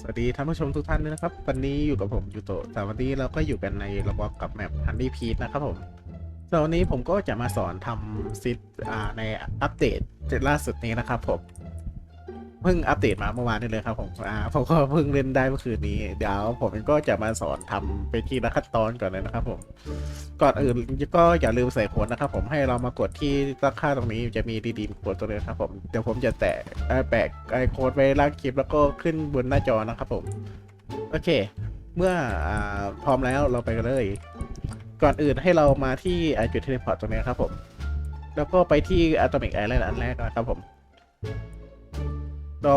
สวัสดีท่านผู้ชมทุกท่านด้วยนะครับ วันนี้อยู่กับผมยูโตะแต่วันนี้เราก็อยู่กันในระบบกับแมปฮันดี้พีทนะครับผมสำหรับวันนี้ผมก็จะมาสอนทำซิทในอัปเดตล่าสุดนี้นะครับผม เพิ่งอัปเดตมาเมื่อวานนี้เลยครับผมอ่าผมก็เพิ่งเล่นได้เมื่อคืนนี้ เดี๋ยวผมก็จะมาสอนทำไปทีละขั้นตอนก่อนเลยนะครับผม ก่อนอื่นก็อย่าลืมใส่โค้ดนะครับผมให้เรามากดที่ตั้งค่าตรงนี้จะมีดีดีโค้ดตัวนี้ครับผม เดี๋ยวผมจะแตะเอ่อแปะไอโค้ดไว้ล่างคลิปแล้วก็ขึ้นบนหน้าจอนะครับผม โอเค เมื่ออพร้อมแล้วเราไปกันเลย ก่อนอื่นให้เรามาที่อ่าจุดเทเลพอร์ตตรงนี้ครับผม แล้วก็ไปที่อะตอมิกไอแลนด์อันแรกนะครับผม เรา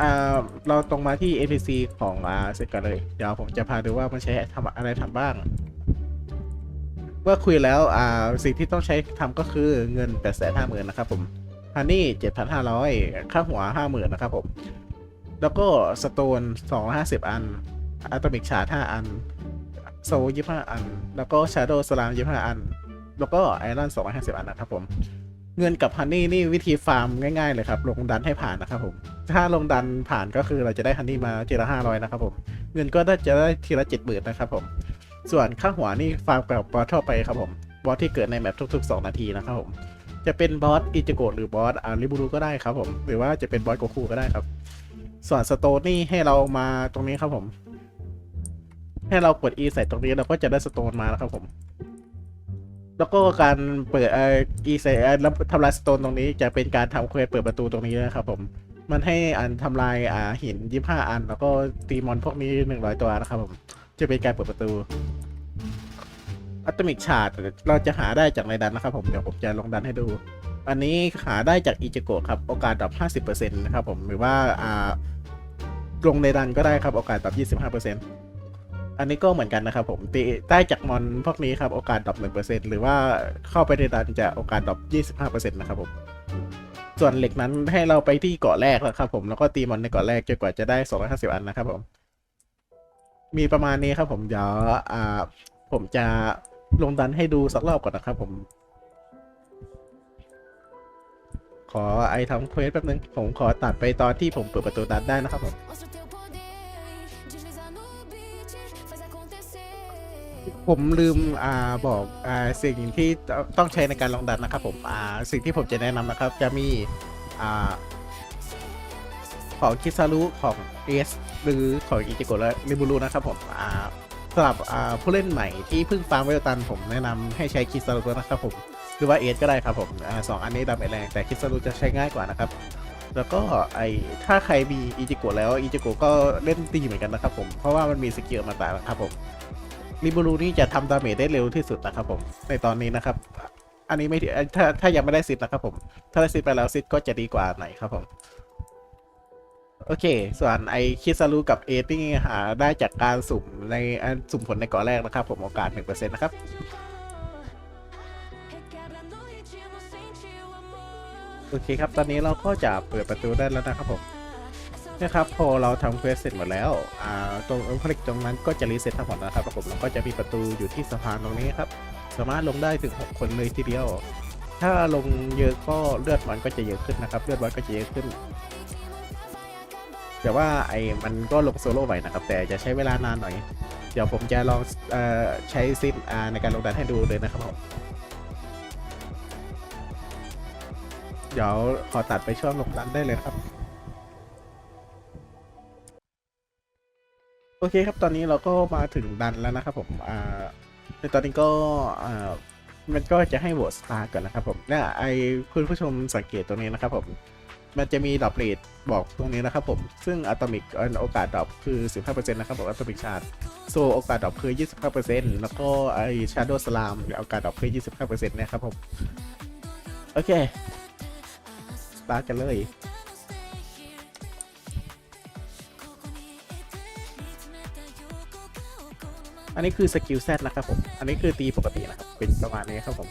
อ่าเราตรงมาที่ NPC ของอ่าเสร็จกันเลย เดี๋ยวผมจะพาดูว่ามันใช้ทำอะไรทำบ้าง เมื่อคุยแล้วอ่าสิ่งที่ต้องใช้ทำก็คือเงิน 8 5 0 0 0 0นะครับผมฮันนี่7,500 ค่าหัว 50,000นะครับผม แล้วก็สโตน 250 อันอะตอมิกชาร์5อัน โซ25 อัน แล้วก็ชาร์โดสลาม25 อัน แล้วก็ไอรอน250 อันนะครับผม เงินกับฮันนี่นี่วิธีฟาร์มง่ายๆเลยครับลงดันให้ผ่านนะครับผมถ้าลงดันผ่านก็คือเราจะได้ฮันนี่มาทีละ500นะครับผมเงินก็ได้จะได้ทีละ70,000นะครับผมส่วนค่าหัวนี่ฟาร์มกับบอสทั่วไปครับผมบอสที่เกิดในแมปทุก ๆ 2 นาทีนะครับผมจะเป็นบอสอิจิโกะหรือบอสอาริบูรุก็ได้ครับผมหรือว่าจะเป็นบอสโกคูก็ได้ครับ ส่วนสโตนนี่ให้เรามาตรงนี้ครับผม ให้เรากด E ใส่ตรงนี้เราก็จะได้สโตนมาแล้วครับผม แล้วก็การเปิดเอ่อ E ใส่เอ่อแล้วทำลายสโตนตรงนี้จะเป็นการทำเควสเปิดประตูตรงนี้นะครับผมมันให้อันทำลายอ่าหินยี่ห้าอัน แล้วก็ตีมอนพวกนี้หนึ่งร้อยตัวนะครับผมจะเป็นการเปิดประตูอัตมิกชาร์ดเราจะหาได้จากในดันนะครับผมเดี๋ยวผมจะลงดันให้ดู อันนี้หาได้จากอิจิโกะครับ โอกาสดรอป50%นะครับผมหรือว่าอ่าลงในดันก็ได้ครับ โอกาสดรอป25% อันนี้ก็เหมือนกันนะครับผมตีได้จากมอนพวกนี้ครับ โอกาสดรอป1%หรือว่าเข้าไปในดันจะโอกาสดรอป25%นะครับผมส่วนเหล็กนั้นให้เราไปที่เกาะแรกแล้วครับผมแล้วก็ตีมอนในเกาะแรกจนกว่าจะได้ 250 อันนะครับผมมีประมาณนี้ครับผมเดี๋ยวอ่าผมจะลงดันให้ดูสักรอบก่อนนะครับผม ขอไอทำเควสแป๊บนึง ผมขอตัดไปตอนที่ผมเปิดประตูดันได้นะครับผม ผมลืมอ่าบอกอ่าสิ่งที่ต้องใช้ในการลงดันนะครับผมอ่าสิ่งที่ผมจะแนะนำนะครับ จะมีอ่าของคิซารุของเอสหรือของอิจิโกะและริบูรุนะครับผมอ่าสำหรับอ่าผู้เล่นใหม่ที่เพิ่งฟาร์มเวลตันผมแนะนำให้ใช้คิซารุนะครับผมหรือว่าเอสก็ได้ครับผมอ่าสองอันนี้ดาเมจแรงแต่คิซารุจะใช้ง่ายกว่านะครับแล้วก็ไอถ้าใครมีอิจิโกะแล้วอิจิโกะก็เล่นตีเหมือนกันนะครับผมเพราะว่ามันมีสกิลมาต่างนะครับผม ริบูรูนี่จะทำดาเมจได้เร็วที่สุดนะครับผม ในตอนนี้นะครับ อันนี้ไม่ถือถ้าถ้ายังไม่ได้ซิดนะครับผม ถ้าได้ซิดไปแล้วซิดก็จะดีกว่าหน่อยครับผม โอเค ส่วนไอคิซารุกับเอที่หาได้จากการสุ่มในสุ่มผลในก่อนแรกนะครับผมโอกาส 1%นะครับโอเคครับ ตอนนี้เราก็จะเปิดประตูได้แล้วนะครับผม นะครับพอเราทำเควสเสร็จหมดแล้วอ่าตรงคลิกตรงนั้นก็จะรีเซ็ตทั้งหมดนะครับผมแล้วก็จะมีประตูอยู่ที่สะพานตรงนี้ครับสามารถลงได้ถึง 6 คนเลยทีเดียว ถ้าลงเยอะก็เลือดมันก็จะเยอะขึ้นนะครับ เลือดมันก็จะเยอะขึ้น แต่ว่าไอ้มันก็ลงโซโล่ไหวนะครับ แต่จะใช้เวลานานหน่อย เดี๋ยวผมจะลองอใช้ซิปในการลงดันให้ดูเลยนะครับผมเดี๋ยวขอตัดไปช่วงลงดันได้เลยครับ โอเคครับ ตอนนี้เราก็มาถึงดันแล้วนะครับผม อ่าในตอนนี้ก็ อ่า มันก็จะให้โหวตสตาร์ก่อนนะครับผมเนี่ยไอคุณผู้ชมสังเกตตรงนี้นะครับผม มันจะมีดรอปเรทบอกตรงนี้นะครับผม ซึ่งอะตอมิกโอกาสดรอปคือ 15%นะครับผมอะตอมิกชาร์ดโซโอกาสดรอปคือ 25%แล้วก็ไอชาร์โดสลามโอกาสดรอปคือ 25%นะครับผม โอเคสตาร์กันเลย อันนี้คือสกิลแซนะครับผม อันนี้คือตีปกตินะครับ เป็นประมาณนี้ครับผม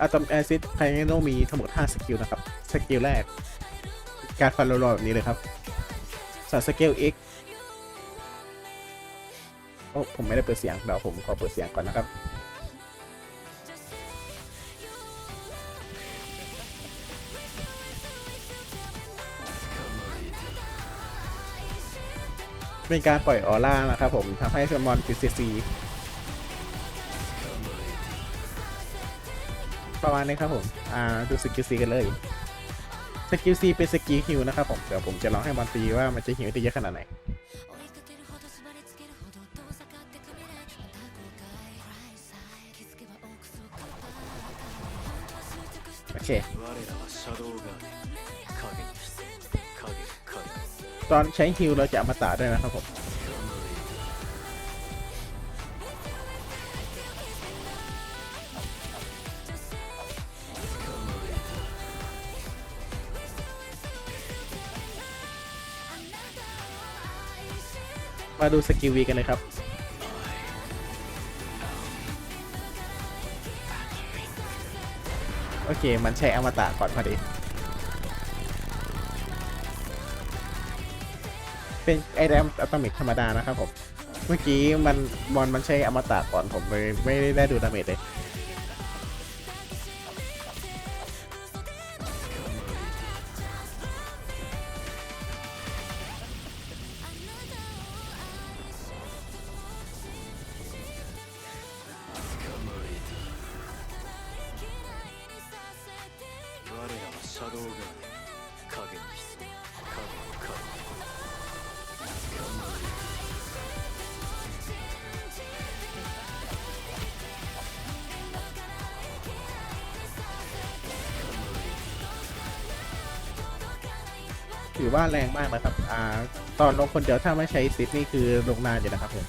อะตอมแอซิดไพโนมีทั้งหมด 5 สกิลนะครับ สกิลแรก การฟันรอๆแบบนี้เลยครับส่วนสกิล X โอ้ผมไม่ได้เปิดเสียงเดี๋ยวผมขอเปิดเสียงก่อนนะครับ มีการปล่อยออร่านะครับผมทำให้แซลมอนติดซีซีประมาณนี้ครับผมอ่าดูสกิลซีกันเลยสกิลซีเป็นสกิลฮิวนะครับผมเดี๋ยวผมจะลองให้มอนตีว่ามันจะฮิวได้เยอะขนาดไหนโอเค ตอนใช้ฮิวเราจะอมตะด้นะครับผมมาดูสกิลวีกันเลยครับ โอเค มันใช้อมตะก่อนพอดี เป็นไอแรมอะตอมิกธรรมดานะครับผม เมื่อกี้มันบอลมันใช้อมตะก่อนผมเลยไม่ได้ดูดาเมจเลย ถือว่าแรงมากนะครับอ่าตอนลงคนเดียวถ้าไม่ใช้ซิปนี่คือลงนานอยู่นะครับผม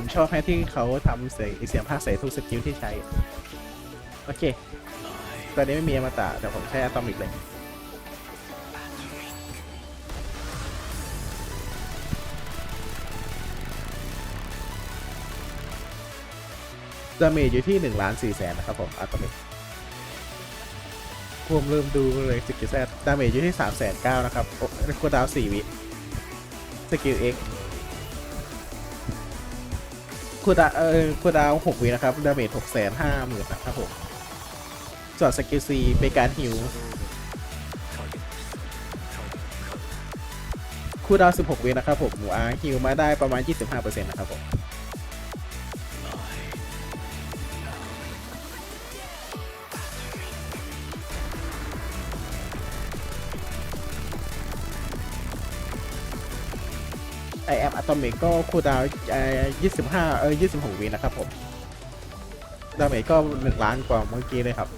ผมชอบแค่ที่เขาทำเสียงเสียงภาคใส่ทุกสกิลที่ใช้ โอเค ตอนนี้ไม่มีอมตะแต่ผมใช้อะตอมิกเลยดาเมจอยู่ที่1ล้าน4แสนนะครับผมอะตอมิกผมเริ่มดูเลยสกิลแซดดาเมจอยู่ที่3แสน9นะครับ โอ้โคดาว4วิสกิล X คูดาเออคูดาวหกวินะครับดาเมจหกแสนห้าหมื่นนะครับผมสอดสกิลซีเป็นการหิวคูดาวสิบหกวินะครับผมอ่าหิวมาได้ประมาณยี่สิบห้าเปอร์เซ็นต์นะครับผม ตอมิกก็คูลดาวเอ่ยี่สิบห้าเออยี่สิบหกวินะครับผม ดาเมจก็หนึ่งล้านกว่าเมื่อกี้เลยครับ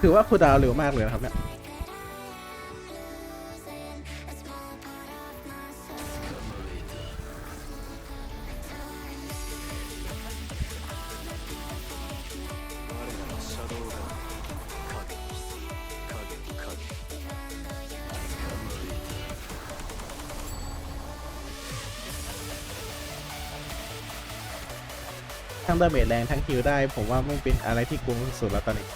ถือว่าคูลดาวเร็วมากเลยนะครับเนี่ย ทั้งดาเมจแรงทั้งฮิลได้ ผมว่าไม่เป็นอะไรที่กุ้งสุดแล้วตอนนี้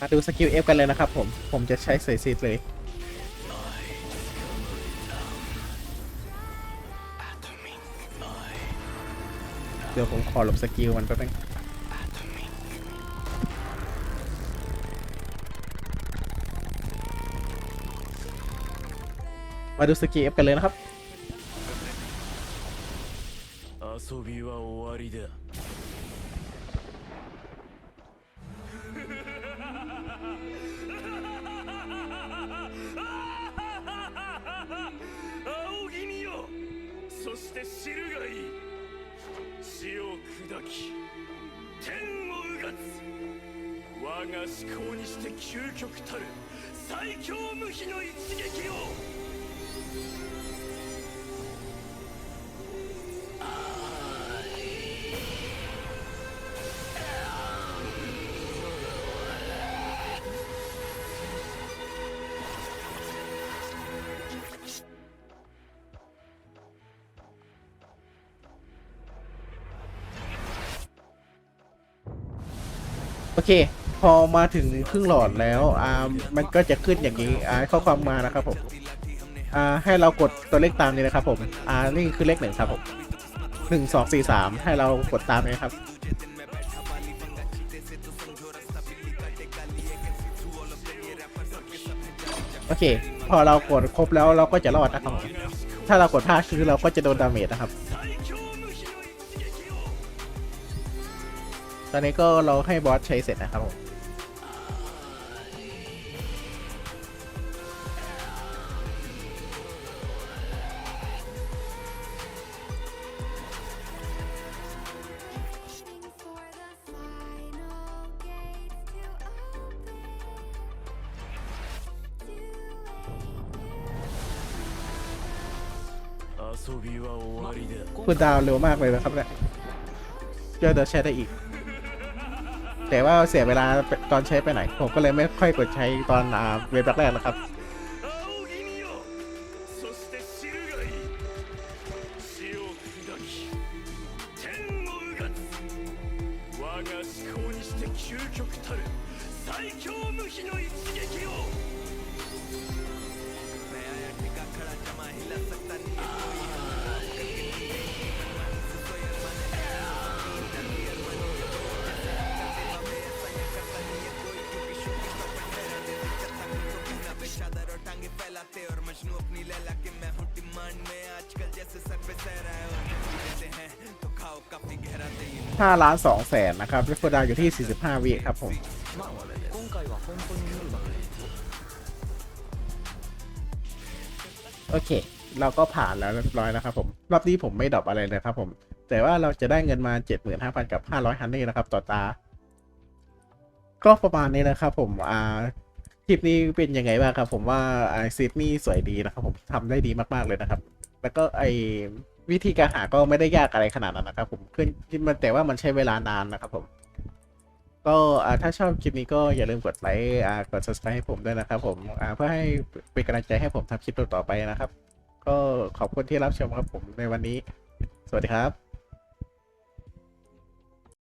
มาดูสกิล F กันเลยนะครับผม ผมจะใช้ใส่ซีดเลย เดี๋ยวผมขอหลบสกิลมันแป๊บนึงมาดูสกิล F กันเลยนะครับ 遊びは終わりだ 地を砕き天をうがつ。我が思考にして究極たる最強無比の一撃を「 โอเค พอมาถึงครึ่งหลอดแล้วอ่ามันก็จะขึ้นอย่างนี้อ่าข้อความมานะครับผมอ่าให้เรากดตัวเลขตามนี้นะครับผมอ่านี่คือเลขหนึ่งครับผมหนึ่งสองสี่สามให้เรากดตามนี้ครับโอเค พอเรากดครบแล้วเราก็จะรอดนะครับ ถ้าเรากดพลาดคือเราก็จะโดนดาเมจนะครับ ตอนนี้ก็เราให้บอสใช้เสร็จนะครับผมคุณดาวเร็วมากเลยนะครับเนี่ยเจอเดอะแชทได้อีก แต่ว่าเสียเวลาตอนใช้ไปไหน ผมก็เลยไม่ค่อยกดใช้ตอนอ่าเว็บแรกๆนะครับ 青君よそして知るがいい死を砕き天をうがつ我が思考にして究極たる最強無比の一撃を 5 ล้าน2แสนนะครับแล้วคุณดาวอยู่ที่ 45 วิครับผม 今回は本当に無理だ โอเค เราก็ผ่านแล้วเรียบร้อยแล้วครับผม รอบนี้ผมไม่ดรอปอะไรเลยครับผม แต่ว่าเราจะได้เงินมา 75,000 กับ 500ฮันนี่นะครับ ต่อตา ก็ประมาณนี้นะครับผม อ่า คลิปนี้เป็นยังไงบ้างครับ ผมว่าไอซิดนี่สวยดีนะครับ ผมทำได้ดีมากๆเลยนะครับ แล้วก็ไอวิธีการหาก็ไม่ได้ยากอะไรขนาดนั้นนะครับ ผมขึ้นมันแต่ว่ามันใช้เวลานานนะครับ ผม ก็อ่าถ้าชอบคลิปนี้ก็อย่าลืมกดไลค์อ่ากด subscribe ให้ผมด้วยนะครับ ผมอ่าเพื่อให้เป็นกำลังใจให้ผมทำคลิปต่อๆไปนะครับ ก็ขอบคุณที่รับชมครับผมในวันนี้ สวัสดีครับ